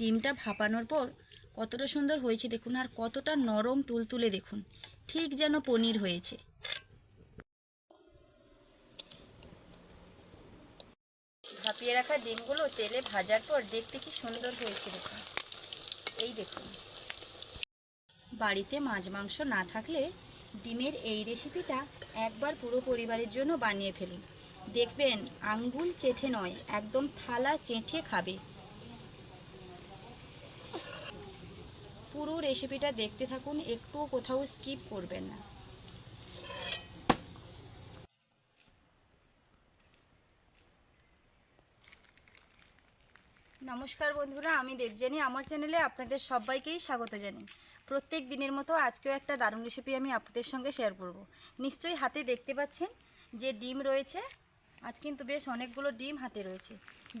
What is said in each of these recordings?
ডিমটা ভাপানোর পর কতটা সুন্দর হয়েছে দেখুন, আর কতটা নরম তুলতুলে দেখুন, ঠিক যেন পনির হয়েছে। ভাপিয়ে রাখা ডিমগুলো তেলে ভাজার পর দেখতে কি সুন্দর হয়েছে দেখুন। এই দেখুন। বাড়িতে মাছ মাংস না থাকলে ডিমের এই রেসিপিটা একবার পুরো পরিবারের জন্য বানিয়ে ফেলুন। দেখবেন আঙ্গুল চেঠে নয়, একদম থালা চেটে খাবে। পুরো রেসিপিটা দেখতে থাকুন, একটুও কোথাও স্কিপ করবেন না। নমস্কার বন্ধুরা, আমি দেবজানি আমার চ্যানেলে আপনাদের সবাইকেই স্বাগত জানাই। প্রত্যেক দিনের মতো আজকেও একটা দারুণ রেসিপি আমি আপনাদের সঙ্গে শেয়ার করব। নিশ্চয়ই হাতে দেখতে পাচ্ছেন যে ডিম রয়েছে আজ কিন্তু বেশ অনেকগুলো ডিম হাতে রয়েছে।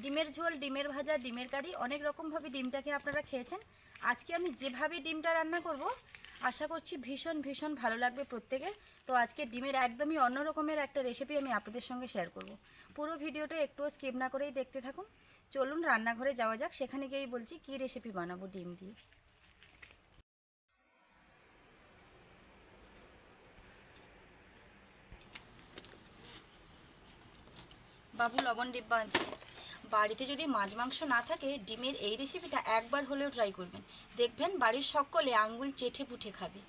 ডিমের ঝোল, ডিমের ভাজা, ডিমের কারি, অনেক রকমভাবে ডিমটাকে আপনারা খেয়েছেন। আজকে আমি যেভাবে ডিমটা রান্না করব, আশা করছি ভীষণ ভীষণ ভালো লাগবে প্রত্যেকের। তো আজকে ডিমের একদমই অন্য রকমের একটা রেসিপি আমি আপনাদের সঙ্গে শেয়ার করব। পুরো ভিডিওটা একটুও স্কিপ না করেই দেখতে থাকুন। চলুন রান্নাঘরে যাওয়া যাক, সেখানে গিয়েই বলছি কী রেসিপি বানাবো ডিম দিয়ে। বাবু লবণ ডিব্বা আনছে বাড়িতে যদি মাছ মাংস না থাকে, ডিমের এই রেসিপিটা একবার হলেও ট্রাই করবেন। দেখবেন বাড়ির সকলে আঙ্গুল চেটে পুঠে খাবে।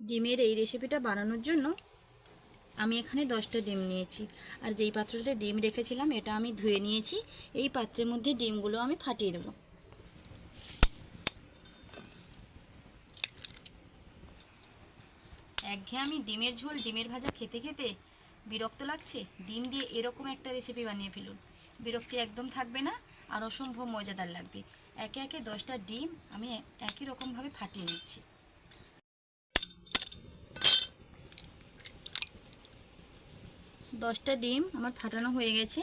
ডিমের এই রেসিপিটা বানানোর জন্য আমি এখানে দশটা ডিম নিয়েছি। আর যেই পাত্রটাতে ডিম রেখেছিলাম, এটা আমি ধুয়ে নিয়েছি। এই পাত্রের মধ্যে ডিমগুলো আমি ফাটিয়ে দেবো। একঘেয়ে আমি ডিমের ঝোল ডিমের ভাজা খেতে খেতে বিরক্ত লাগছে? ডিম দিয়ে এরকম একটা রেসিপি বানিয়ে ফেলুন। বিরক্তি একদম থাকবে না আর অসম্ভব মজাদার লাগবে। একে একে দশটা ডিম আমি একই রকমভাবে ফাটিয়ে নিচ্ছি। দশটা ডিম আমার ফাটানো হয়ে গেছে।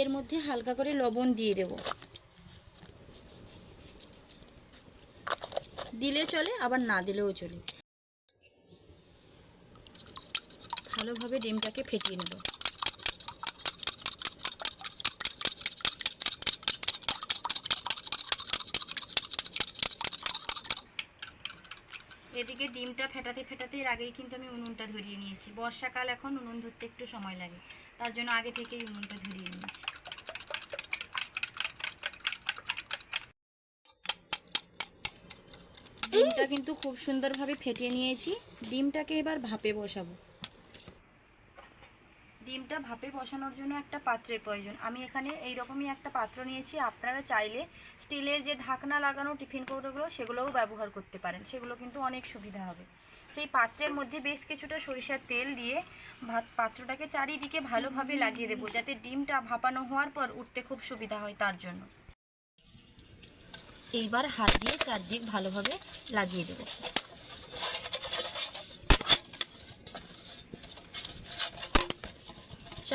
এর মধ্যে হালকা করে লবণ দিয়ে দেব। দিলে চলে, আবার না দিলেও চলে। ভালোভাবে ডিমটাকে ফেটিয়ে নেব। এদিকে ডিমটা ফেটাতে ফেটাতে এর আগেই কিন্তু আমি উনুনটা ধরিয়ে নিয়েছি। বর্ষাকাল এখন উনুন ধরতে একটু সময় লাগে। তার জন্য আগে থেকেই উনুনটা ধরিয়ে নিয়েছি। ডিমটা কিন্তু খুব সুন্দরভাবে ফেটিয়ে নিয়েছি। ডিমটাকে এবার ভাপে বসাবো। ডিমটা ভাপে বসানোর জন্য একটা পাত্রের প্রয়োজন। আমি এখানে এই রকমই একটা পাত্র নিয়েছি। আপনারা চাইলে স্টিলের যে ঢাকনা লাগানো, টিফিন কৌটোগুলো, সেগুলোও ব্যবহার করতে পারেন। সেগুলো কিন্তু অনেক সুবিধা হবে। সেই পাত্রের মধ্যে বেশ কিছুটা সরিষার তেল দিয়ে ভাত, পাত্রটাকে চারিদিকে ভালোভাবে লাগিয়ে দেবো, যাতে ডিমটা ভাপানো হওয়ার পর উঠতে খুব সুবিধা হয় তার জন্য। এইবার হাত দিয়ে চারদিক ভালোভাবে লাগিয়ে দেবো।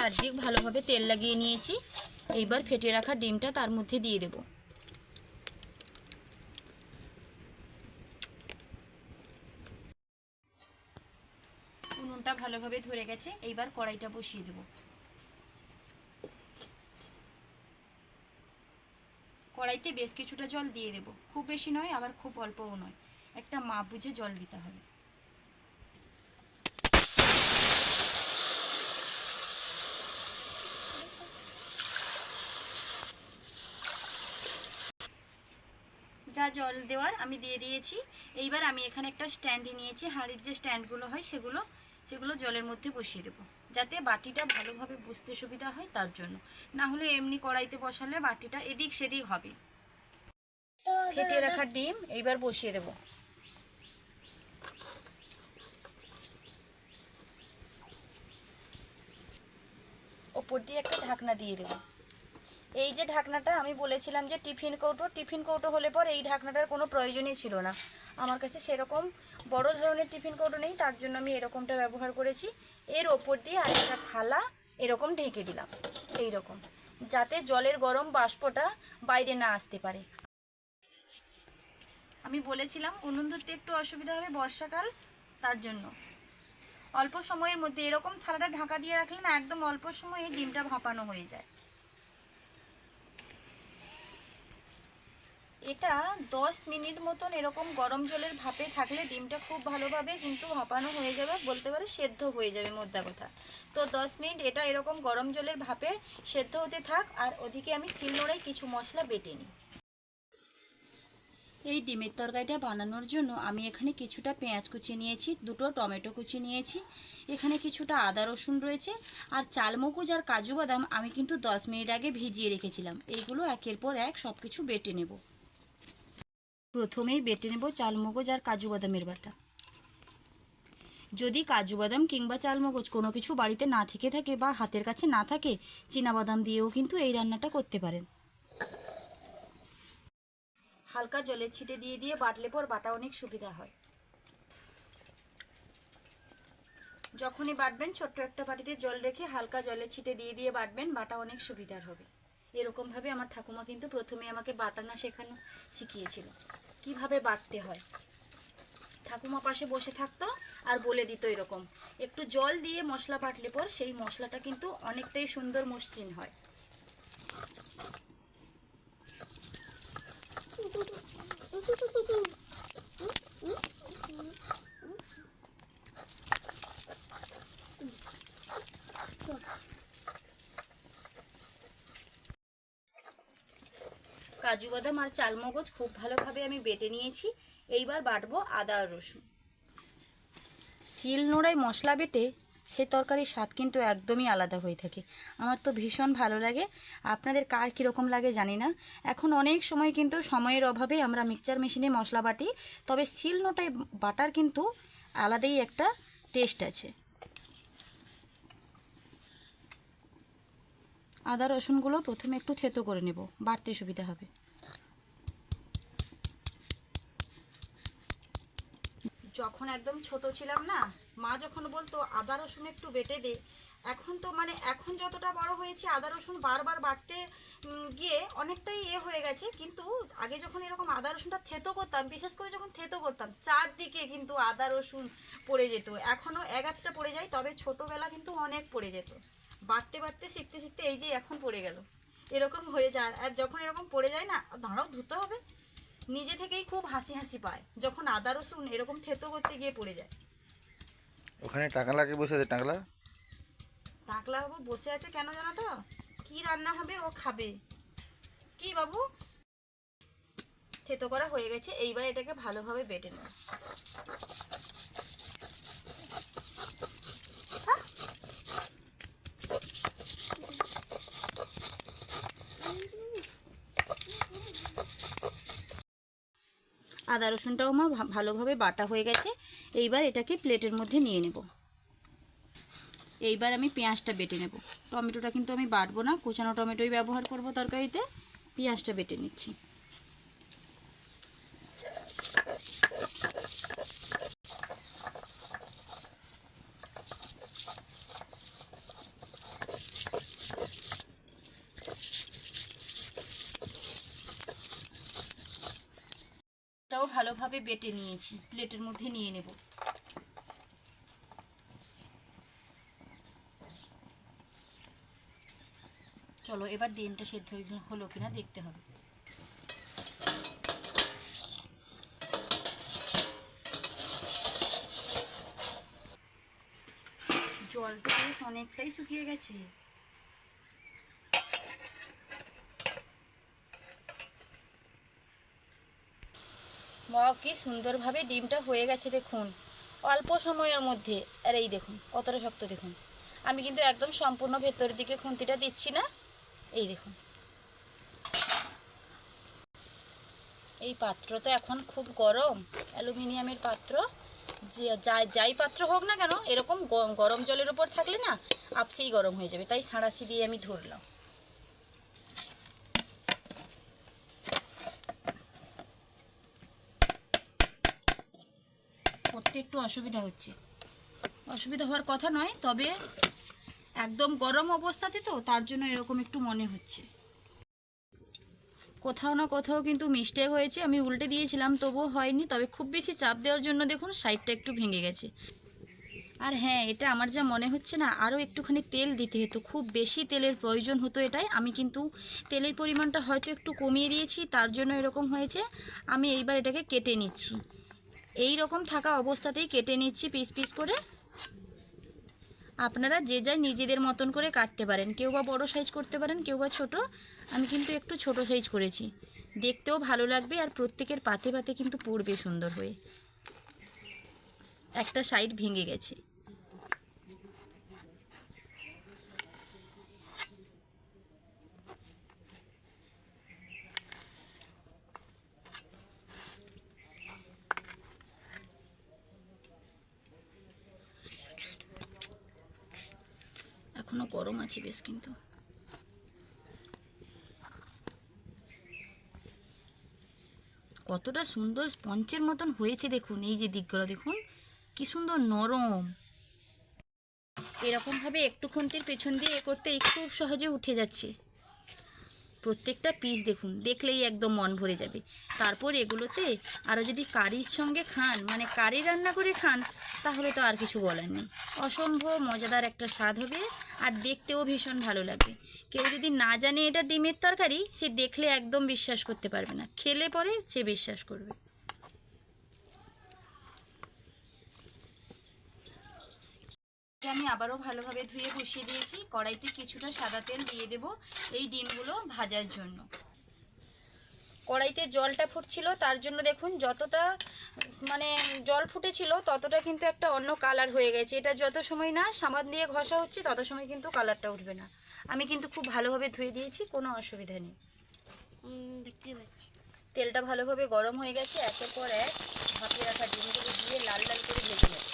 চারদিক ভালোভাবে তেল লাগিয়ে নিয়েছি। এইবার ফেটে রাখা ডিমটা তার মধ্যে দিয়ে দেব। উনুনটা ভালোভাবে ধরে গেছে, এইবার কড়াইটা বসিয়ে দেব। কড়াইতে বেশ কিছুটা জল দিয়ে দেব। খুব বেশি নয়, আবার খুব অল্পও নয়। একটা মাপ বুঝে জল দিতে হবে। যা জল দেওয়ার আমি দিয়ে দিয়েছি। এইবার আমি এখানে একটা স্ট্যান্ড নিয়েছি। হাঁড়ির যে স্ট্যান্ডগুলো হয় সেগুলো সেগুলো জলের মধ্যে বসিয়ে দেবো। যাতে বাটিটা ভালোভাবে বুঝতে সুবিধা হয় তার জন্য। না হলে এমনি কড়াইতে বসালে বাটিটা এদিক সেদিক হবে। ফেটে রাখা ডিম এইবার বসিয়ে দেবো। ওপর দিয়ে একটা ঢাকনা দিয়ে দেবো। এই যে ঢাকনাটা আমি বলেছিলাম যে টিফিন কৌটো টিফিন কৌটো হলে পর এই ঢাকনাটার কোনো প্রয়োজনই ছিল না। আমার কাছে সেরকম বড় ধরনের টিফিন কৌটো নেই, তার জন্য আমি এরকমটা ব্যবহার করেছি। এর ওপর দিয়ে আরেকটা থালা এরকম ঢেকে দিলাম এই রকম যাতে জলের গরম বাষ্পটা বাইরে না আসতে পারে। আমি বলেছিলাম, উনুন ধরতে একটু অসুবিধা হবে বর্ষাকাল, তার জন্য। অল্প সময়ের মধ্যে এরকম থালাটা ঢাকা দিয়ে রাখলে না একদম অল্প সময়ে ডিমটা ভাপানো হয়ে যায়। এটা দশ মিনিট মতন এরকম গরম জলের ভাপে থাকলে ডিমটা খুব ভালোভাবে কিন্তু ভাপানো হয়ে যাবে, বলতে পারে সেদ্ধ হয়ে যাবে মোদ্দা কথা। তো দশ মিনিট এটা এরকম গরম জলের ভাপে সেদ্ধ হতে থাক, আর ওদিকে আমি শিলনোড়ায় কিছু মশলা বেটে নিই। এই ডিমের তরকারিটা বানানোর জন্য আমি এখানে কিছুটা পেঁয়াজ কুচি নিয়েছি, দুটো টমেটো কুচি নিয়েছি, এখানে কিছুটা আদা রসুন রয়েছে, আর চালমগজ আর কাজু বাদাম আমি কিন্তু দশ মিনিট আগে ভিজিয়ে রেখেছিলাম। এইগুলো একের পর এক সব কিছু বেটে নেব। প্রথমেই বেটে নেব চালমগজ আর কাজু বাদামের বাটা। যদি কাজু বাদাম কিংবা চালমগজ কোনো কিছু বাড়িতে না থেকে থাকে বা হাতের কাছে না থাকে বাদাম দিয়েও কিন্তু এই রান্নাটা করতে পারেন। হালকা জলের ছিটে দিয়ে দিয়ে বাটলে পর বাটা অনেক সুবিধা হয়। যখনই বাটবেন, ছোট্ট একটা বাটিতে জল রেখে হালকা জলের ছিটে দিয়ে দিয়ে বাটবেন, বাটা অনেক সুবিধার হবে। এরকমভাবে আমার ঠাকুমা কিন্তু প্রথমে আমাকে বাটানা শেখানো শিখিয়েছিল। কীভাবে বাটতে হয়? ঠাকুমা পাশে বসে থাকতো আর বলে দিত এরকম। একটু জল দিয়ে মশলা বাটলে পর সেই মশলাটা কিন্তু অনেকটাই সুন্দর মসৃণ হয়। কাজু বাদাম আর চালমগজ খুব ভালোভাবে আমি বেটে নিয়েছি। এইবার বাটবো আদা আর রসুন। শিল নোড়ায় মশলা বেটে সে তরকারির স্বাদ কিন্তু একদমই আলাদা হয়ে থাকে। আমার তো ভীষণ ভালো লাগে। আপনাদের কার কীরকম লাগে জানি না। এখন অনেক সময় কিন্তু সময়ের অভাবে আমরা মিক্সচার মেশিনে মশলা বাটি, তবে শিল নোটায় বাটার কিন্তু আলাদাই একটা টেস্ট আছে। আদা রসুনগুলো প্রথমে একটু থেতো করে নেব বাড়তে সুবিধা হবে। যখন একদম ছোট ছিলাম না মা যখন বলতো আদা রসুন একটু বেটে দে। এখন তো মানে এখন যতটা বড় হয়েছে আদা রসুন বারবার উম, গিয়ে অনেকটাই এ হয়ে গেছে। কিন্তু আগে যখন এরকম আদা রসুনটা থেতো করতাম বিশেষ করে যখন থেতো করতাম চারদিকে কিন্তু আদা রসুন পড়ে যেত। এখনও এক আধটা পড়ে যায় তবে ছোটোবেলা কিন্তু অনেক পড়ে যেত। বাড়তে বাড়তে শিখতে শিখতে এই যে এখন পড়ে গেল। এরকম হয়ে যায়। আর যখন এরকম পড়ে যায় না দাঁড়াও ধুতে হবে। নিজে থেকেই খুব হাসি হাসি পায় যখন আদা রসুন এরকম থেতো করতে গিয়ে পড়ে যায়। ওখানে টাকা লাগে বসে আছে? টাকলা? টাকলা বাবু বসে আছে কেন জানো তো? কি রান্না হবে ও খাবে। কি বাবু? থেতো করা হয়ে গেছে এইবার এটাকে ভালোভাবে বেটে নেব। আদা রসুনটাও আমার ভালোভাবে বাটা হয়ে গেছে। এইবার এটাকে প্লেটের মধ্যে নিয়ে নেব। এইবার আমি পেঁয়াজটা বেটে নেব। টমেটোটা কিন্তু আমি বাটবো না। কুচানো টমেটোই ব্যবহার করব তরকারিতে। পেঁয়াজটা বেটে নিচ্ছি। ভালোভাবে বেটে নিয়েছি। প্লেটের মধ্যে নিয়ে নেব। চলো, এবার ডিমটা সেদ্ধ হলো কিনা দেখতে হবে। জলটা বেশ অনেকটাই শুকিয়ে গেছে। কি সুন্দরভাবে ডিমটা হয়ে গেছে দেখুন। অল্প সময়ের মধ্যে। আর এই দেখুন, কতটা শক্ত দেখুন। আমি কিন্তু একদম সম্পূর্ণ ভেতরের দিকে খুন্তিটা দিচ্ছি না। এই দেখুন। এই পাত্র তো এখন খুব গরম। অ্যালুমিনিয়ামের পাত্র। যে যাই যাই পাত্র হোক না কেন, এরকম গরম জলের উপর থাকলে না, আপসেই গরম হয়ে যাবে। তাই সাঁড়াশি দিয়ে আমি ধরলাম। করতে একটু অসুবিধা হচ্ছে। অসুবিধা হওয়ার কথা নয়, তবে একদম গরম অবস্থাতে তো, তার জন্য এরকম একটু মনে হচ্ছে। কোথাও না কোথাও কিন্তু মিস্টেক হয়েছে, আমি উল্টে দিয়েছিলাম, তবুও হয়নি, তবে খুব বেশি চাপ দেওয়ার জন্য দেখুন সাইডটা একটু ভেঙে গেছে। আর হ্যাঁ এটা আমার যা মনে হচ্ছে না, আরও একটুখানি তেল দিতে হতো, খুব বেশি তেলের প্রয়োজন হতো এটাই, আমি কিন্তু তেলের পরিমাণটা হয়তো একটু কমিয়ে দিয়েছি, তার জন্য এরকম হয়েছে, আমি এইবার এটাকে কেটে নিচ্ছি। এই রকম থাকা অবস্থাতেই কেটে নিচ্ছি পিস পিস করে। আপনারা যে যার নিজেদের মতন করে কাটতে পারেন। কেউ বা বড়ো সাইজ করতে পারেন, কেউ বা ছোটো। আমি কিন্তু একটু ছোট সাইজ করেছি। দেখতেও ভালো লাগবে আর প্রত্যেকের পাতে পাতে কিন্তু পড়বে সুন্দর হয়ে। একটা সাইড ভেঙে গেছে এখনও গরম আছে বেশ কিন্তু। কতটা সুন্দর স্পঞ্চের মতন হয়েছে দেখুন, এই যে দিকগুলো দেখুন, কি সুন্দর নরম। এরকমভাবে একটু পেছন দিয়ে এ করতেই খুব সহজে উঠে যাচ্ছে। প্রত্যেকটা পিস দেখুন, দেখলেই একদম মন ভরে যাবে। তারপর এগুলোতে আরও যদি কারির সঙ্গে খান মানে কারি রান্না করে খান, তাহলে তো আর কিছু বলার নেই। অসম্ভব মজাদার একটা স্বাদ হবে। আর দেখতেও ভীষণ ভালো লাগবে। কেউ যদি না জানে এটা ডিমের তরকারি, সে দেখলে একদম বিশ্বাস করতে পারবে না। খেলে পরে সে বিশ্বাস করবে। আমি আবারও ভালোভাবে ধুয়ে বসিয়ে দিয়েছি। কড়াইতে কিছুটা সাদা তেল দিয়ে দেব এই ডিমগুলো ভাজার জন্য। কড়াইতে জলটা ফুটছিল তার জন্য দেখুন যতটা মানে জল ফুটেছিল ততটা কিন্তু একটা অন্য কালার হয়ে গেছে। এটা যত সময় না সাবান দিয়ে ঘষা হচ্ছে তত সময় কিন্তু কালারটা উঠবে না। আমি কিন্তু খুব ভালোভাবে ধুয়ে দিয়েছি কোনো অসুবিধা নেই। তেলটা ভালোভাবে গরম হয়ে গেছে একের পর এক ভাপিয়ে রাখা ডিমগুলো দিয়ে লাল লাল করে ভেজে নেব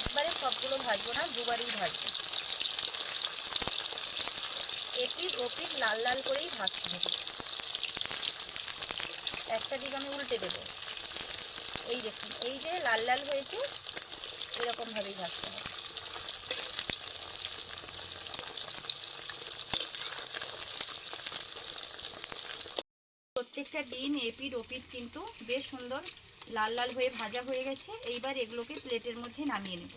একবারে সবগুলো ভাজবো না দুবারই ভাজবো এপিট ওপিট লাল লাল করেই ভাজতে হবে একটা দিক আমি উল্টে দেবো। এই দেখুন, এই যে লাল লাল হয়েছে, এরকমভাবেই ভাজতে হবে প্রত্যেকটা ডিম এপিট ওপিট কিন্তু বেশ সুন্দর লাল লাল হয়ে ভাজা হয়ে গেছে। এইবার এগুলোকে প্লেটের মধ্যে নামিয়ে নেব।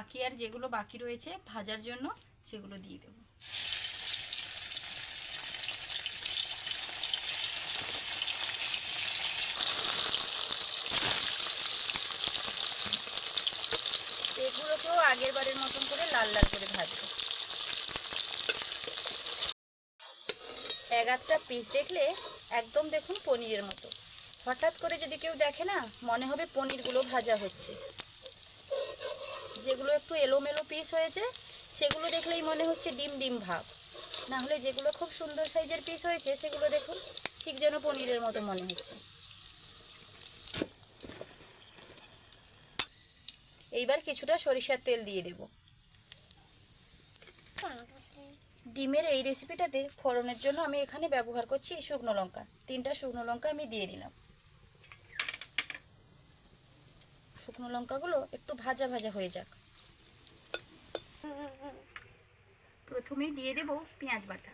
বাকি আর যেগুলো বাকি রয়েছে ভাজার জন্য সেগুলো দিয়ে দেবো। এগুলোকেও আগের বারের মতন করে লাল লাল করে ভাজবো। এক পিস দেখলে একদম দেখুন পনিরের মতো। হঠাৎ করে যদি কেউ দেখে না, মনে হবে পনিরগুলো ভাজা হচ্ছে। যেগুলো একটু এলোমেলো পিস হয়েছে, সেগুলো দেখলেই মনে হচ্ছে ডিম ডিম ভাব। না হলে যেগুলো খুব সুন্দর সাইজের পিস হয়েছে, সেগুলো দেখুন ঠিক যেন পনিরের মতো মনে হচ্ছে। এইবার কিছুটা সরিষার তেল দিয়ে দেব। ডিমের এই রেসিপিটাতে ফোড়নের জন্য আমি এখানে ব্যবহার করছি শুকনো লঙ্কা। তিনটা শুকনো লঙ্কা আমি দিয়ে দিলাম। শুকনো লঙ্কাগুলো একটু ভাজা ভাজা হয়ে যাক। প্রথমেই দিয়ে দেব পেঁয়াজ বাটা।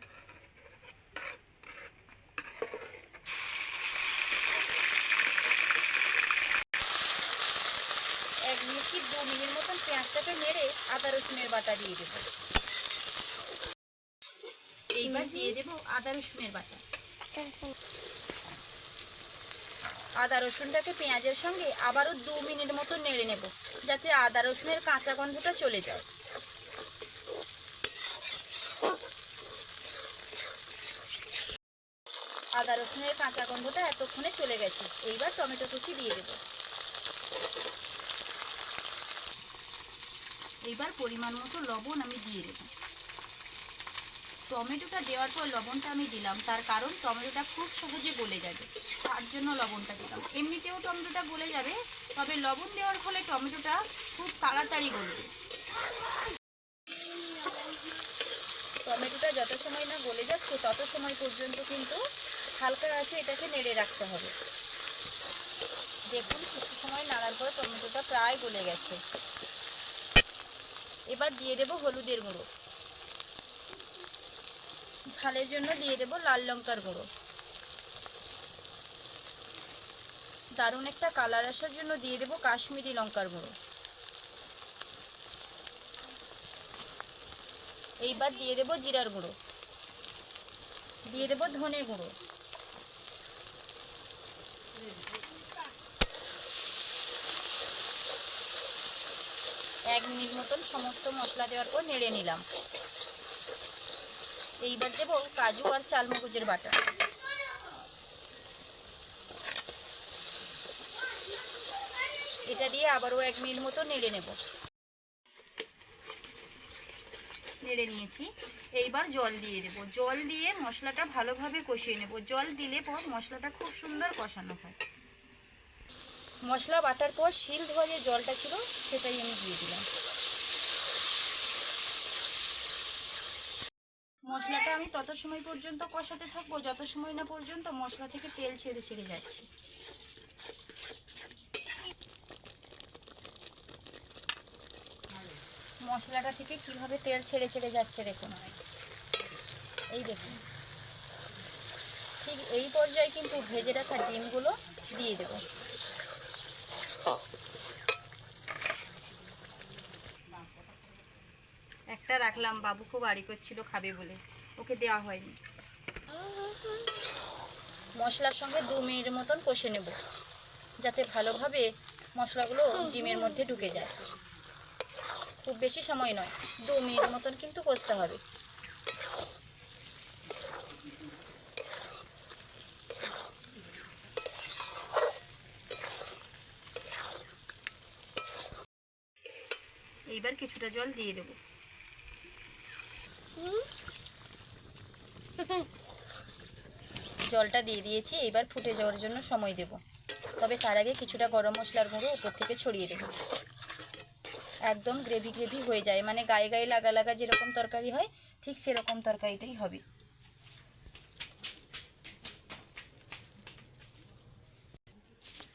এক মিনিট কি দু মিনিট মতন পেঁয়াজটাকে মেরে আদা রসুনের বাটা দিয়ে দেব। এইবার দিয়ে দেব আদা রসুনের বাটা। আদা রসুনটাকে পেঁয়াজের সঙ্গে আবারও দু মিনিট মতো নেড়ে নেব, যাতে আদা রসুনের কাঁচা গন্ধটা চলে যায়। আদা রসুনের কাঁচা গন্ধটা এতক্ষণে চলে গেছে, এইবার টমেটো কুচি দিয়ে দেব। এইবার পরিমাণ মতো লবণ আমি দিয়ে দেব। টমেটোটা দেওয়ার পর লবণটা আমি দিলাম। তার কারণ টমেটোটা খুব সহজে গলে যাবে। তার জন্য লবণটা দিলাম। এমনিতেও টমেটোটা গলে যাবে, তবে লবণ দেওয়ার ফলে টমেটোটা খুব তাড়াতাড়ি গলবে টমেটোটা যত সময় না গলে যাচ্ছে, তত সময় পর্যন্ত কিন্তু হালকা আছে, এটাকে নেড়ে রাখতে হবে। দেখুন, কিছু সময় নাড়ার পর টমেটোটা প্রায় গলে গেছে। এবার দিয়ে দেব হলুদের গুঁড়ো। ঝালের জন্য দিয়ে দেব লাল লঙ্কার গুঁড়ো। দারুণ একটা কালার আসার জন্য দিয়ে দেব কাশ্মীরি লঙ্কার গুঁড়ো। এইবার দিয়ে দেব জিরার গুঁড়ো। দিয়ে দেব ধনে গুঁড়ো। এক মিনিট মতন সমস্ত মশলা দেওয়ার পর নেড়ে নিলাম। এইবার দেব কাজু আর চালমগজের বাটা। এটা দিয়ে আবারও এক মিনিট মতো নেড়ে নেব। নেড়ে নিয়েছি। এইবার জল দিয়ে দেব। জল দিয়ে মশলাটা ভালোভাবে কষিয়ে নেব। জল দিলে পর মশলাটা খুব সুন্দর কষানো হয়। মশলা বাটার পর শিল ধোয়া যে জলটা ছিল, সেটাই আমি দিয়ে দিলাম। মশলাটা আমি তত সময় পর্যন্ত কষাতে থাকব, যত সময় না পর্যন্ত মশলা থেকে তেল ছেড়ে ছেড়ে যাচ্ছে। মশলাটা থেকে কীভাবে তেল ছেড়ে ছেড়ে যাচ্ছে দেখুন। এই দেখুন। ঠিক এই পর্যায়ে কিন্তু ভেজে রাখা ডিমগুলো দিয়ে দেবো। একটা রাখলাম, বাবু খুব আড়ি করছিল, খাবে বলে। ওকে দেওয়া হয়নি। মশলার সঙ্গে দু মিনিট মতন কষে নেব, যাতে ভালোভাবে মশলাগুলো ডিমের মধ্যে ঢুকে যায়। খুব বেশি সময় নয়, দু মিনিট মতন কিন্তু কষতে হবে। এইবার কিছুটা জল দিয়ে দেবো। জলটা দিয়ে দিয়েছি, এবার ফুটে যাওয়ার জন্য সময় দেব। তবে তার আগে কিছুটা গরম মশলার গুঁড়ো উপর থেকে ছড়িয়ে দেব। একদম গ্রেভি গ্রেভি হয়ে যায় মানে গায়ে গায়ে লাগা লাগা যেরকম তরকারি হয়, ঠিক সেরকম তরকারিটাই হবে।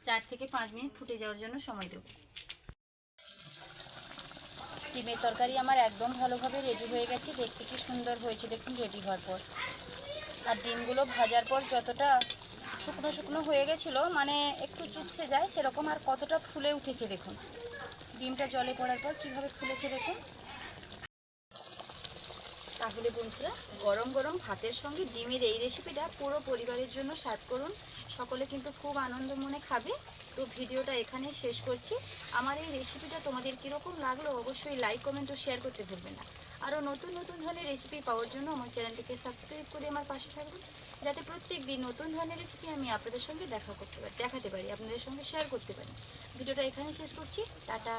চার থেকে পাঁচ মিনিট ফুটে যাওয়ার জন্য সময় দেব। ডিমের তরকারি আমার একদম ভালোভাবে রেডি হয়ে গেছে। দেখতে কি সুন্দর হয়েছে, দেখুন রেডি হওয়ার পর। আর ডিমগুলো ভাজার পর যতটা শুকনো শুকনো হয়ে গেছিল মানে একটু চুপসে যায়, সেরকম আর কতটা ফুলে উঠেছে দেখুন। ডিমটা জলে পড়ার পর কীভাবে ফুলেছে দেখুন। তাহলে বন্ধুরা, গরম গরম ভাতের সঙ্গে ডিমের এই রেসিপিটা পুরো পরিবারের জন্য সার্ভ করুন। সকলে কিন্তু খুব আনন্দ মনে খাবে। তো ভিডিওটা এখানে শেষ করছি। আমার এই রেসিপিটা তোমাদের কীরকম লাগল অবশ্যই লাইক কমেন্ট ও শেয়ার করতে ভুলবে না। আরও নতুন নতুন ধরনের রেসিপি পাওয়ার জন্য আমার চ্যানেলটিকে সাবস্ক্রাইব করে আমার পাশে থাকবেন। যাতে প্রত্যেক দিন নতুন ধরনের রেসিপি আমি আপনাদের সঙ্গে দেখা করতে পারি, দেখাতে পারি, আপনাদের সঙ্গে শেয়ার করতে পারি। ভিডিওটা এখানে শেষ করছি। টাটা।